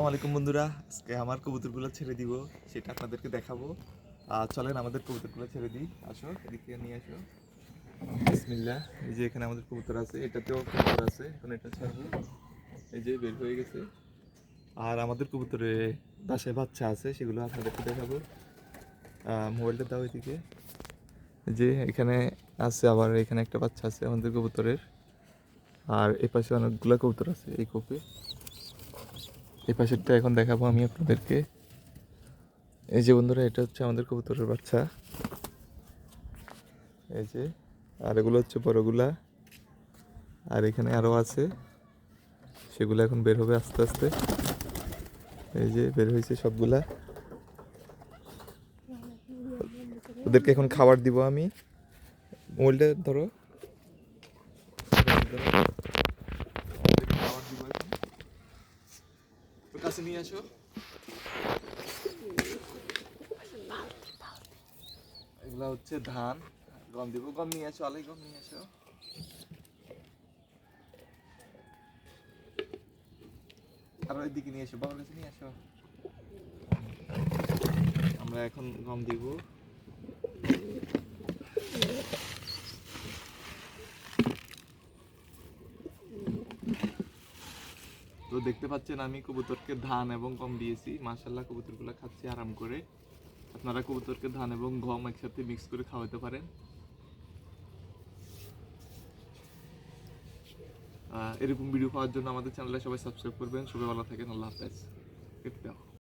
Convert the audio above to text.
আসসালামাইকুম বন্ধুরা। আজকে আমার কবুতরগুলো ছেড়ে দিব, সেটা আপনাদেরকে দেখাবো। আর চলেন আমাদের কবুতরগুলো ছেড়ে দিই। আসো, এদিকে নিয়ে আসো। বিসমিল্লাহ। এই যে এখানে আমাদের কবুতর আছে, এটাতেও কবুতর আছে, এখন এটা ছাড়বো। এই যে বের হয়ে গেছে। আর আমাদের কবুতরে বাসায় বাচ্চা আছে, সেগুলো আপনাদেরকে দেখাবো। মোবাইলটা দাও এদিকে। যে এখানে আছে, আবার এখানে একটা বাচ্চা আছে আমাদের কবুতরের। আর এ পাশে অনেকগুলো কবুতর আছে এই কোপে। এই পাশেরটা এখন দেখাবো আমি আপনাদেরকে। এই যে বন্ধুরা, এটা হচ্ছে আমাদের কবুতরের বাচ্চা। এই যে, আর এগুলো হচ্ছে বড়গুলা। আর এখানে আরও আছে। সেগুলো এখন বের হবে আস্তে আস্তে। এই যে, বের হয়েছে সবগুলা। ওদেরকে এখন খাবার দিব আমি। মোবাইলটা ধরো ওদেরকে খাবার দিব এখন ওর কাছে নিয়ে আসো। এগুলা হচ্ছে ধান। গম দিব, গম নিয়ে আসো আলাই গম নিয়ে আসো। আর ওইদিকে নিয়ে আসো বাবার কাছে নিয়ে আসো। আমরা এখন গম দিব। তো দেখতে পাচ্ছেন আমি কবুতরকে ধান এবং গম দিয়েছি। মাশাল্লাহ কবুতরগুলো খাচ্ছে আরাম করে। আপনারা কবুতরকে ধান এবং গম একসাথে মিক্স করে খাওয়াতে পারেন। এরকম ভিডিও পাওয়ার জন্য আমাদের চ্যানেলে সবাই সাবস্ক্রাইব করবেন। সবাই ভালো থাকেন, আল্লাহ হাফেজ। দাও।